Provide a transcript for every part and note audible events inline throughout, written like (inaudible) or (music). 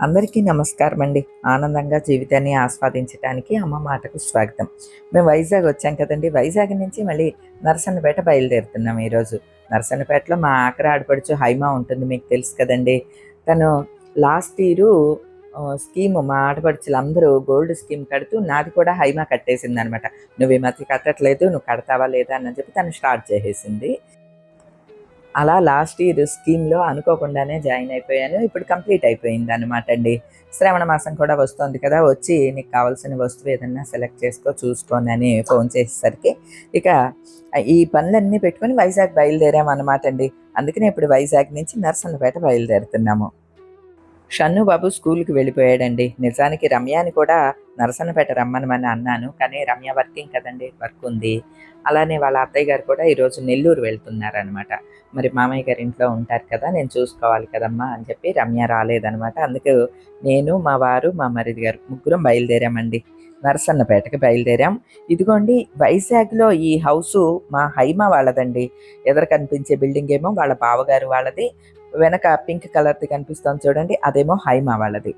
అందరికీ నమస్కారం అండి ఆనందంగా జీవితాన్ని ఆస్వాదించడానికి అమ్మ మాటకు స్వాగతం. మేము వైజాగ్ వచ్చాం కదండి. వైజాగ్ నుంచి మళ్ళీ నరసన్నపేట బయలుదేరుతున్నాం ఈరోజు. నరసన్నపేటలో మా ఆఖరి ఆడపడుచు హైమా ఉంటుంది మీకు తెలుసు కదండి. తను లాస్ట్ ఇయరు స్కీమ్ మా ఆడపడుచులు అందరూ గోల్డ్ స్కీమ్ కడుతూ నాది కూడా హైమా కట్టేసింది అనమాట నువ్వు ఈ మధ్య కట్టట్లేదు నువ్వు కడతావా లేదా అని చెప్పి తను స్టార్ట్ చేసేసింది. అలా లాస్ట్ ఇయర్ స్కీమ్లో అనుకోకుండానే జాయిన్ అయిపోయాను. ఇప్పుడు కంప్లీట్ అయిపోయింది అనమాట అండి. శ్రావణ మాసం కూడా వస్తుంది కదా వచ్చి నీకు కావాల్సిన వస్తువు ఏదన్నా సెలెక్ట్ చేసుకో చూసుకోని అని ఫోన్ చేసేసరికి ఇక ఈ పనులన్నీ పెట్టుకొని వైజాగ్ బయలుదేరాము అనమాట అండి. అందుకనే ఇప్పుడు వైజాగ్ నుంచి నర్సన్నపేట బయలుదేరుతున్నాము. షన్ను బాబు స్కూల్కి వెళ్ళిపోయాడండి. నిజానికి రమ్యాని కూడా నరసన్నపేట రమ్మనమని అన్నాను. కానీ రమ్య వర్కింగ్ కదండి వర్క్ ఉంది. అలానే వాళ్ళ అత్తయ్య గారు కూడా ఈరోజు నెల్లూరు వెళ్తున్నారనమాట మరి మామయ్య గారి ఇంట్లో ఉంటారు కదా నేను చూసుకోవాలి కదమ్మా అని చెప్పి రమ్య రాలేదనమాట అందుకు నేను మా వారు మా మరిది గారు ముగ్గురం బయలుదేరామండి. నరసన్నపేటకి బయలుదేరాం. ఇదిగోండి వైజాగ్లో ఈ హౌసు మా హైమ వాళ్ళదండి. ఎదురు కనిపించే బిల్డింగ్ ఏమో వాళ్ళ బావగారు వాళ్ళది. వెనక పింక్ కలర్ది కనిపిస్తుంది చూడండి. అదేమో హైమా వాళ్ళది.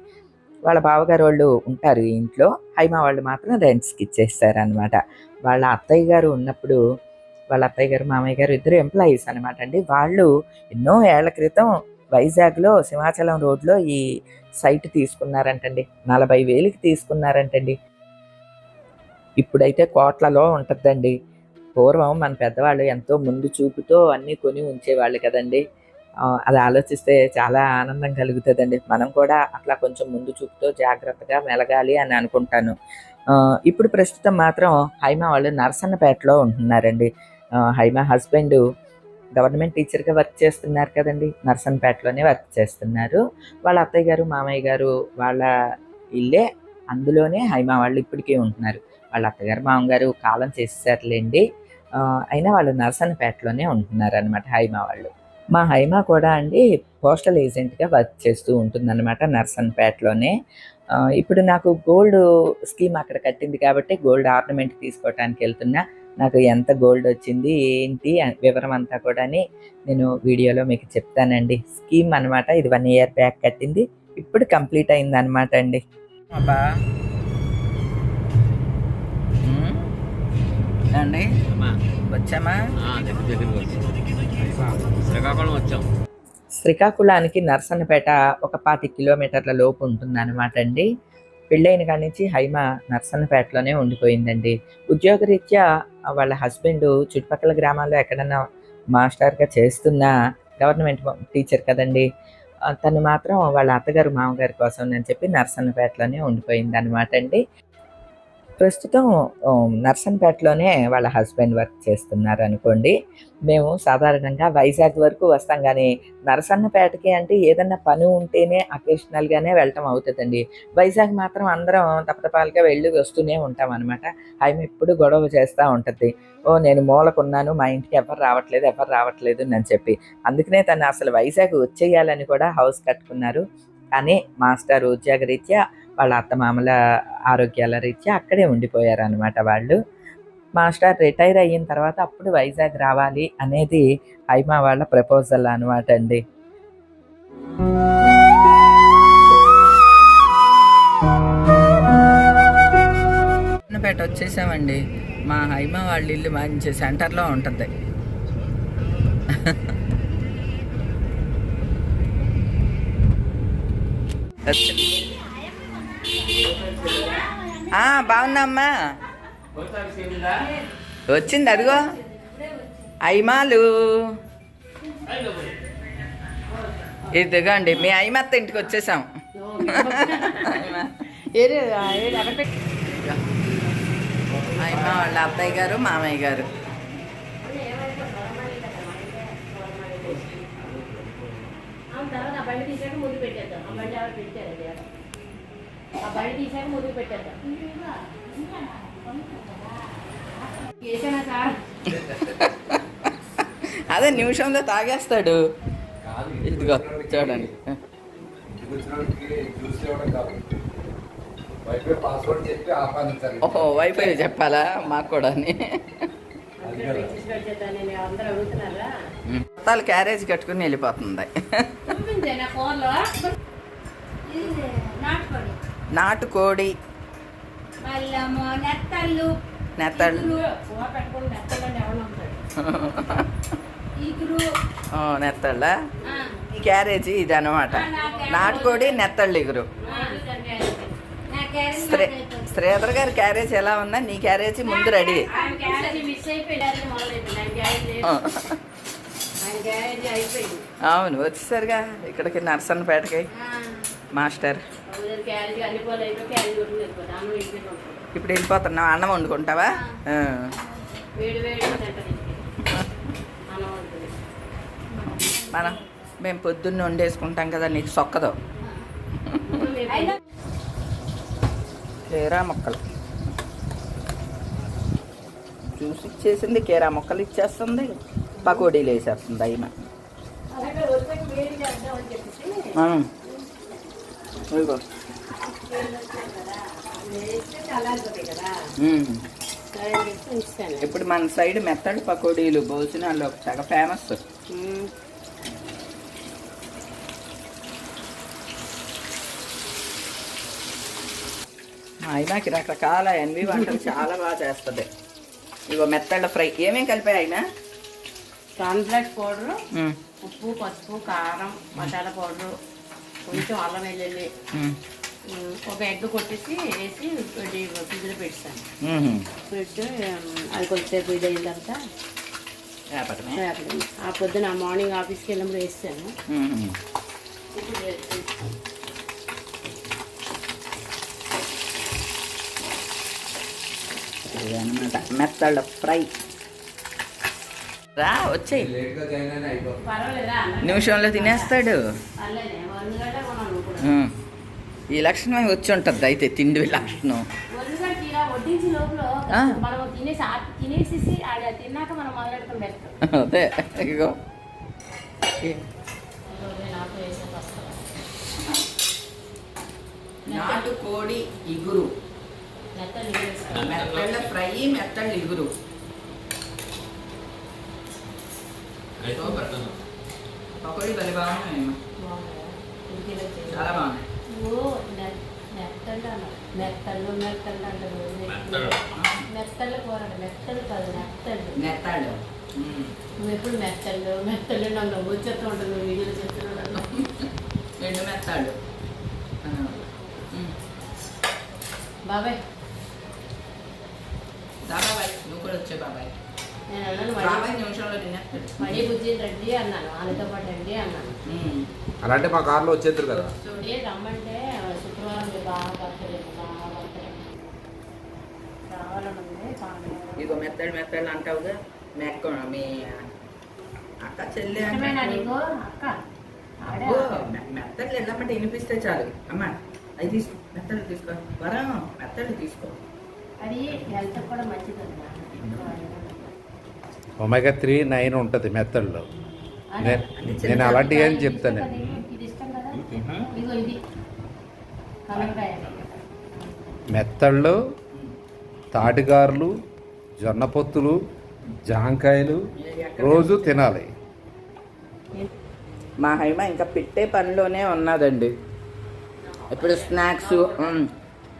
వాళ్ళ బావగారు వాళ్ళు ఉంటారు ఇంట్లో. హైమా వాళ్ళు మాత్రం రెంట్స్కి ఇచ్చేస్తారు అనమాట వాళ్ళ అత్తయ్య గారు ఉన్నప్పుడు వాళ్ళ అత్తయ్య గారు మామయ్య గారు ఇద్దరు ఎంప్లాయీస్ అనమాట అండి. వాళ్ళు ఎన్నో ఏళ్ళ క్రితం వైజాగ్లో సింహాచలం రోడ్లో ఈ సైట్ తీసుకున్నారంటండి. నలభై వేలకి తీసుకున్నారంటండి. ఇప్పుడైతే కోట్లలో ఉంటుందండి. పూర్వం మన పెద్దవాళ్ళు ఎంతో ముందు చూపుతో అన్నీ కొని ఉంచేవాళ్ళు కదండి. అది ఆలోచిస్తే చాలా ఆనందం కలుగుతుందండి. మనం కూడా అట్లా కొంచెం ముందు చూపుతో జాగ్రత్తగా మెలగాలి అని అనుకుంటాను. ఇప్పుడు ప్రస్తుతం మాత్రం హైమా వాళ్ళు నరసన్నపేటలో ఉంటున్నారండి. హైమ హైమా హస్బెండ్ గవర్నమెంట్ టీచర్గా వర్క్ చేస్తున్నారు కదండి. నర్సన్నపేటలోనే వర్క్ చేస్తున్నారు. వాళ్ళ అత్తయ్య గారు మామయ్య గారు వాళ్ళ ఇల్లే అందులోనే హైమా వాళ్ళు ఇప్పటికీ ఉంటున్నారు. వాళ్ళ అత్తగారు మామగారు కాలం చేసేసారులేండి. అయినా వాళ్ళు నర్సన్నపేటలోనే ఉంటున్నారు అనమాట హైమా వాళ్ళు. మా హైమా కూడా అండి పోస్టల్ ఏజెంట్గా వర్క్ చేస్తూ ఉంటుందన్నమాట నర్సన్పేటలోనే. ఇప్పుడు నాకు గోల్డ్ స్కీమ్ అక్కడ కట్టింది కాబట్టి గోల్డ్ ఆర్నమెంట్ తీసుకోవటానికి వెళ్తున్నా. నాకు ఎంత గోల్డ్ వచ్చింది ఏంటి వివరం అంతా కూడా నేను వీడియోలో మీకు చెప్తానండి. స్కీమ్ అన్నమాట ఇది వన్ ఇయర్ బ్యాక్ కట్టింది. ఇప్పుడు కంప్లీట్ అయింది అనమాట అండి అబ్బా ఉమ్. వచ్చామా? శ్రీకాకుళం వచ్చాం. శ్రీకాకుళానికి నర్సన్నపేట ఒక పాతి కిలోమీటర్ల లోపు ఉంటుంది అనమాట అండి. పెళ్ళైన కాడి నుంచి హైమ నర్సన్నపేటలోనే ఉండిపోయిందండి. ఉద్యోగరీత్యా వాళ్ళ హస్బెండ్ చుట్టుపక్కల గ్రామాల్లో ఎక్కడన్నా మాస్టర్గా చేస్తున్న గవర్నమెంట్ టీచర్ కదండి. తను మాత్రం వాళ్ళ అత్తగారు మామగారి కోసం అని చెప్పి నర్సన్నపేటలోనే ఉండిపోయింది అనమాట అండి. ప్రస్తుతం నర్సన్పేటలోనే వాళ్ళ హస్బెండ్ వర్క్ చేస్తున్నారు అనుకోండి మేము సాధారణంగా వైజాగ్ వరకు వస్తాం. కానీ నరసన్నపేటకి అంటే ఏదన్నా పని ఉంటేనే అకేషనల్గానే వెళ్ళటం అవుతుందండి. వైజాగ్ మాత్రం అందరం తపతపాలుగా వెళ్ళి వస్తూనే ఉంటాం అనమాట ఆమె ఎప్పుడు గొడవ చేస్తూ ఉంటుంది. ఓ నేను మూలకున్నాను మా ఇంటికి ఎవరు రావట్లేదు ఎవరు రావట్లేదు అని చెప్పి. అందుకనే తను అసలు వైజాగ్ వచ్చేయాలని కూడా హౌస్ కట్టుకున్నారు. కానీ మాస్టర్ ఉద్యోగ రీత్యా వాళ్ళ అత్తమామల ఆరోగ్యాల రీత్యా అక్కడే ఉండిపోయారు అనమాట వాళ్ళు. మాస్టర్ రిటైర్ అయిన తర్వాత అప్పుడు వైజాగ్ రావాలి అనేది హైమా వాళ్ళ ప్రపోజల్ అనమాట అండి. పేట వచ్చేసామండి. మా హైమా వాళ్ళ ఇల్లు మంచి సెంటర్లో ఉంటుంది. వచ్చింది. (laughs) ఆ, బాగున్నామ్మా. వచ్చింది అదిగో. ఐమాలు. ఇదిగోండి మీ ఐమత్త ఇంటికి వచ్చేసాం. ఐమా వాళ్ళ అత్తయ్య గారు మామయ్య గారు. తర్వాత ఆ బండి తీసాక ముందు పెట్టేద్దాం. ఆ బండి ఎవరు పెట్టారు? ఆ బండి తీసాక ముందు పెట్టేద్దాం చేసానా సార్? అదే నిమిషంలో తాగేస్తాడు. ఇదిగో చూడండి ఓహో వైఫై చెప్పాలా? మాకు కూడా మొత్తాలు క్యారేజ్ కట్టుకుని వెళ్ళిపోతుంది. నాటుకోడి. నెత్తళ్ళు. నెత్తళ్ళు. (laughs) క్యారేజీ ఇది అనమాట నాటుకోడి నెత్తళ్ళు ఇగురు. శ్రీ. శ్రీధర్ గారి క్యారేజ్ ఎలా ఉన్నా నీ క్యారేజీ ముందు రెడీ. అవును వచ్చేసరిగా ఇక్కడికి నర్సన్నపేటకి. మాస్టర్. ఇప్పుడు వెళ్ళిపోతున్నావు అన్నం వండుకుంటావా? మనం మేము పొద్దున్న వండేసుకుంటాం కదా నీకు సొక్కదు. అయినా కేరా మొక్కలు. చూసి ఇచ్చేసింది కేరా మొక్కలు ఇచ్చేస్తుంది పకోడీలు వేసేస్తుంది అయిమ ఇప్పుడు మన సైడ్ మెత్తడి పకోడీలు భోజనాల్లో చాలా ఫేమస్ అయినాకి రకరకాల ఎన్వి వంటలు చాలా బాగా చేస్తుంది. ఇగో మెత్తళ్ళ ఫ్రై. ఏమేం కలిపాయి అయినా కాన్ఫ్లెక్స్ పౌడరు ఉప్పు పసుపు కారం మసాలా పౌడరు కొంచెం అల్లం వెల్లుల్లి ఒక ఎగ్ కొట్టేసి వేసి ఫ్రిడ్జ్లో పెట్టాను ఉమ్, అది కొంచెంసేపు ఇది అయిన తర్వాత. ఆ పొద్దున మార్నింగ్ ఆఫీస్కి వెళ్ళినప్పుడు వేస్తాను. ఇదన్నమాట మెత్తళ్ళ ఫ్రై. రా వచ్చేయి? నిమిషంలో తినేస్తాడు. ఈ లక్షణం వచ్చి ఉంటుంది అయితే తిండి లక్షణం. అదే ఇగో. నాటు కోడి ఇగురు. మెత్తళ్ళ ఫ్రై మెత్తళ్ళ ఇగురు. పకోడీ భలే బాగున్నాయి. చాలా బాగున్నాయి మెత్తళ్ళు. మెత్తళ్ళు మెత్తళ్ళు అంటారు మెత్తళ్ళు కూర అంట. మెత్తళ్ళు కాదు మెత్తళ్ళు మెత్తాడు నువ్వు ఎప్పుడు మెత్తళ్ళు మెత్తళ్ళు నన్ను వచ్చేస్తూ ఉంటుంది నువ్వు వీడియోలో రెండు మెత్తాడు బాబాయ్ బాబాయ్ నువ్వు కూడా వచ్చే బాబాయ్ నేను అన్నాను బాబాయ్ మళ్ళీ నిమిషంలో తినేస్తాడు మళ్ళీ బుజ్జి రండి అన్నాను వాళ్ళతో పాటు రండి అన్నాను. అలాంటి మా కార్లో వచ్చేద్దరు కదా. చూడి రమ్మంటే శుక్రవారం బాగా బర్త్డే బర్త్డే ఇగో మెత్తడు మెత్తడు అంటావుగా మెక్క మీ అక్క చెల్లి నీకు? అక్క ఆడే అబ్బో, అక్క. మె- మెత్తళ్ళు వెళ్ళమంటే వినిపిస్తే చాలు. అమ్మ అవి తీసుకో మెత్తళ్ళు తీసుకో. వరం మెత్తళ్ళు తీసుకో. అది హెల్త్ కూడా మంచిది అన్నా ఒమేగా త్రీ నైన్ ఉంటుంది మెత్తడ్లో. నేను నేను అలాంటివి ఏం చెప్తాను ఇది ఇష్టం కదా? ఇదిగో ఇది. కలవకాయ మెత్తళ్ళు తాటిగారులు జొన్న పొత్తులు జాంకాయలు రోజు తినాలి. మా హైమ ఇంకా పెట్టే పనిలోనే ఉన్నదండి ఇప్పుడు స్నాక్స్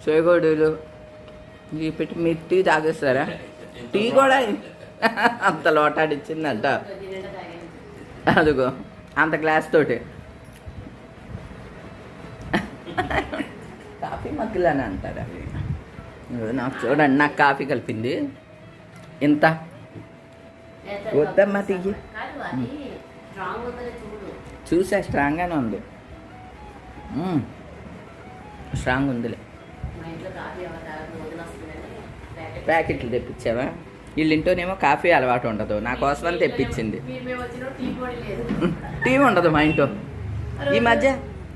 చేగోడులు ఇవి పెట్టి మీరు టీ తాగేస్తారా? టీ కూడా అంత లోటాడిచ్చిందంట అదిగో అంత గ్లాస్ తోటి. కాఫీ మగ్గులు అని అంటారు అవి. నాకు చూడండి నాకు కాఫీ కలిపింది. ఇంత? వద్దమ్మా తీయి. చూడు చూసా స్ట్రాంగ్గానే ఉంది. స్ట్రాంగ్ ఉందిలే. ప్యాకెట్లు తెప్పించావా? వీళ్ళింటోనేమో కాఫీ అలవాటు ఉండదు. నా కోసమని తెప్పించింది. మీరు మేము వచ్చిన టీ ఉండదు మా ఇంట్లో. ఈ మధ్య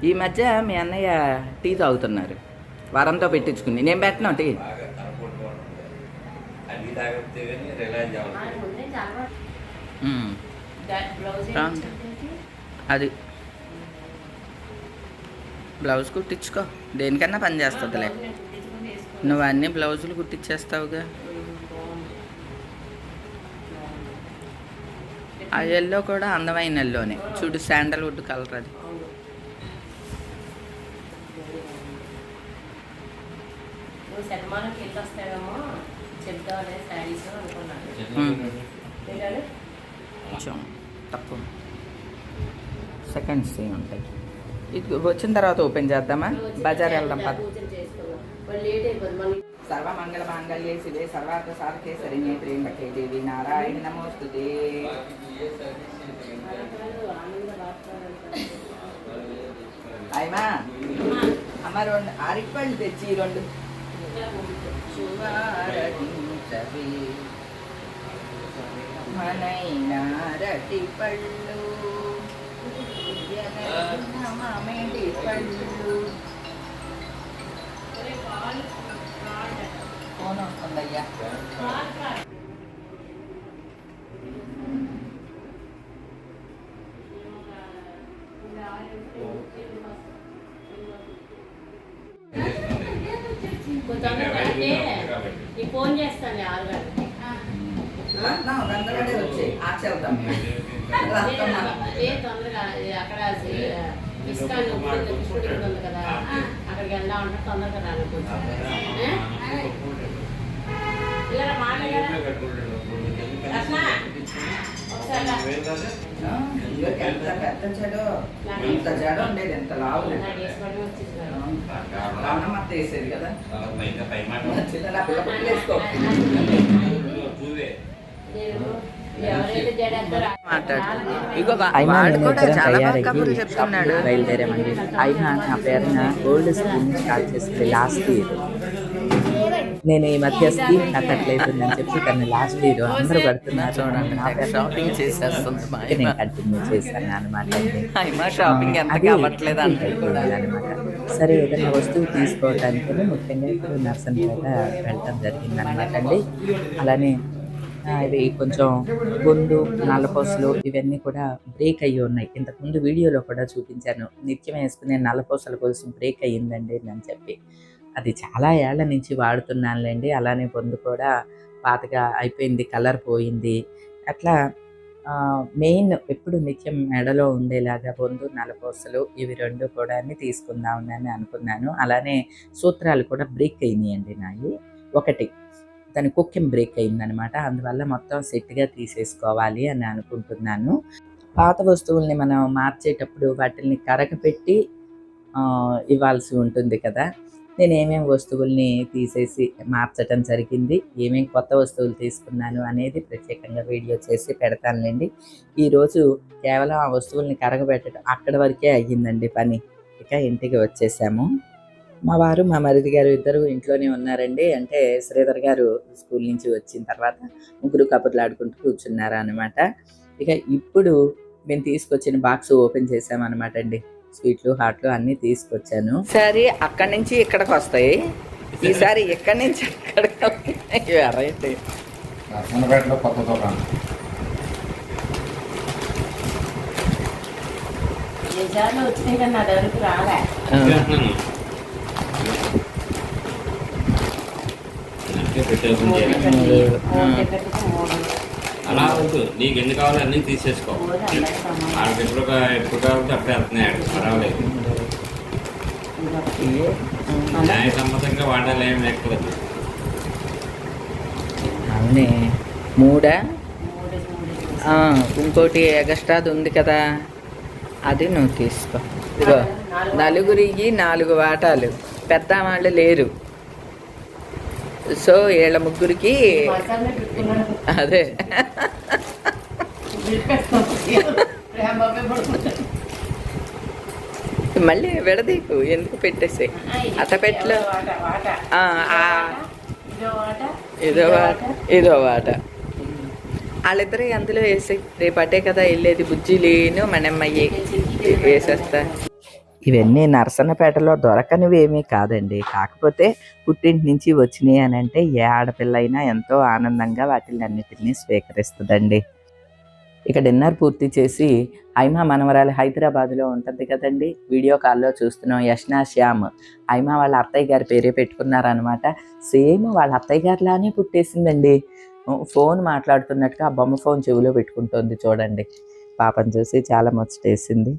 ఈ మధ్య మీ అన్నయ్య టీ తాగుతున్నారు. వరంతో పెట్టించుకుంది. నేను పెట్టినా టీ. అది. బ్లౌజ్ కుట్టించుకో. దేనికన్నా పని చేస్తుందిలే. నువ్వు అన్ని బ్లౌజులు కుట్టించేస్తావుగా. ఆ ఎల్లో కూడా అందమైన ఎల్లోనే చూడు శాండల్వుడ్ కలర్ అది. కొంచెం తక్కువ. సెకండ్స్ ఉంటాయి. ఇది వచ్చిన తర్వాత ఓపెన్ చేద్దామా? బజార్ వెళ్దాం పద. సర్వమంగళ మాంగళ్యే శివే సర్వార్థ సాధకే శరణ్యే త్ర్యంబకే దేవి నారాయణ నమోస్తుతే. అయ్యమా అమ్మ రెండు అరటిపళ్ళు తెచ్చి రెండు. మనైన అరటిపళ్ళు మామిడి పళ్ళు ఫోన్ వస్తుందయ్యా. అంటే ఫోన్ చేస్తాను ఆరు గంటలకి. నా గంటలడే వచ్చి ఆచేద్దాం ఏ తొందరగా అక్కడ ఇస్కాన్ గుడి ఉంది కదా. అక్కడికి వెళ్దాం అంటే తొందరగా రాను ఎంత పెద్ద చెడు ఎంత ఉండేది ఎంత లావు. రావణమ్మ వేసేది కదా చిన్న చెప్తున్నాడు. బయలుదేరామండి అయినా నా పేరున గోల్డ్ స్కీమ్ స్టార్ట్ చేసింది లాస్ట్ ఇయర్ నేను ఈ మధ్య స్కీమ్ కట్టట్లేదని చెప్పి తను లాస్ట్ ఇయర్ అందరూ కడుతున్నారు. చూడండి షాపింగ్ చేసేస్తుంది నేను కంటిన్యూ చేశాను అనమాట షాపింగ్ ఎంత కావట్లేదు అనమాట సరే ఏదైనా వస్తువు తీసుకోవడానికి ముఖ్యంగా ఇప్పుడు నర్సంపేట వెళ్ళటం జరిగింది అనమాట అండి. అలానే ఇవి కొంచెం గొంతు నల్లపూసలు ఇవన్నీ కూడా బ్రేక్ అయ్యి ఉన్నాయి. ఇంతకుముందు వీడియోలో కూడా చూపించాను. నిత్యం వేసుకునే నల్లపూసల కోసం బ్రేక్ అయ్యిందండి అని చెప్పి. అది చాలా ఏళ్ళ నుంచి వాడుతున్నానులేండి. అలానే పొందు కూడా పాతగా అయిపోయింది కలర్ పోయింది. అట్లా ఆ, మెయిన్ ఎప్పుడు నిత్యం మెడలో ఉండేలాగా పొందు నలపోసలు ఇవి రెండు కూడా తీసుకుందామని అనుకున్నాను. అలానే సూత్రాలు కూడా బ్రేక్ అయినాయండి నాయి. ఒకటి దాని కుక్కిం బ్రేక్ అయిందనమాట. అందువల్ల మొత్తం సెట్గా తీసేసుకోవాలి అని అనుకుంటున్నాను. పాత వస్తువుల్ని మనం మార్చేటప్పుడు వాటిని కరగపెట్టి ఆ, ఇవ్వాల్సి ఉంటుంది కదా. నేను ఏమేమి వస్తువుల్ని తీసేసి మార్చటం జరిగింది ఏమేమి కొత్త వస్తువులు తీసుకున్నాను అనేది ప్రత్యేకంగా వీడియో చేసి పెడతానులేండి. ఈరోజు కేవలం ఆ వస్తువుల్ని కరగబెట్టడం అక్కడి వరకే అయ్యిందండి పని. ఇక ఇంటికి వచ్చేసాము. మా వారు మా మరిది గారు ఇద్దరు ఇంట్లోనే ఉన్నారండి. అంటే శ్రీధర్ గారు స్కూల్ నుంచి వచ్చిన తర్వాత ముగ్గురు కబుర్లు ఆడుకుంటూ కూర్చున్నారు అనమాట ఇక ఇప్పుడు మేము తీసుకొచ్చిన బాక్స్ ఓపెన్ చేసామన్నమాట అండి. స్వీట్లు హాట్లు అన్నీ తీసుకొచ్చాను. సరే అక్కడి నుంచి ఇక్కడికి వస్తాయి. ఈసారి ఇక్కడి నుంచి అక్కడికి రైట్ నర్సన్నపేటలో కొత్త దుకాణం. నిజాలు వచ్చినాయి కానీ నా దగ్గరకు రాలే. అంటే పెట్టేసుకుని మూడు టికెట్లకు మూడు అలా వద్దు. నీకు ఎన్ని కావాలో అన్నీ తీసేసుకో. వాళ్ళకి ఎప్పుడు ఎప్పుడు కావాలంటే అప్పుడే వెళ్తున్నాయి పర్వాలేదు. న్యాయసమ్మతంగా వాడాలి ఏం లేకపోతే. అవునే. మూడా? ఇంకోటి ఎగస్ట్రాది ఉంది కదా. అది నువ్వు తీసుకో. ఇదిగో నలుగురికి నాలుగు వాటాలు. పెద్ద వాళ్ళు లేరు. సో వీళ్ళ ముగ్గురికి అదే. మళ్ళీ విడదీకు ఎందుకు పెట్టేసే అత పెట్లో ఇదో వాట ఇదో వాట. ఇదో వాళ్ళిద్దరు అందులో వేసి రేపటే కదా వెళ్ళేది బుజ్జి లేను మనమ్మయ్యి వేసేస్తా. ఇవన్నీ నరసన్నపేటలో దొరకనివేమీ కాదండి. కాకపోతే పుట్టింటి నుంచి వచ్చినాయి అని అంటే ఏ ఆడపిల్ల అయినా ఎంతో ఆనందంగా వాటిని అన్నిటినీ స్వీకరిస్తుందండి. ఇక డిన్నర్ పూర్తి చేసి ఐమా మనవరాలు హైదరాబాద్లో ఉంటుంది కదండి. వీడియో కాల్లో చూస్తున్నాం యష్నా శ్యామ్. ఐమా వాళ్ళ అత్తయ్య గారి పేరే పెట్టుకున్నారనమాట. సేమ్ వాళ్ళ అత్తయ్య గారిలానే పుట్టేసిందండి. ఫోన్ మాట్లాడుతున్నట్టుగా ఆ బొమ్మ ఫోన్ చెవిలో పెట్టుకుంటుంది చూడండి. పాపం చూసి చాలా ముచ్చటేసింది.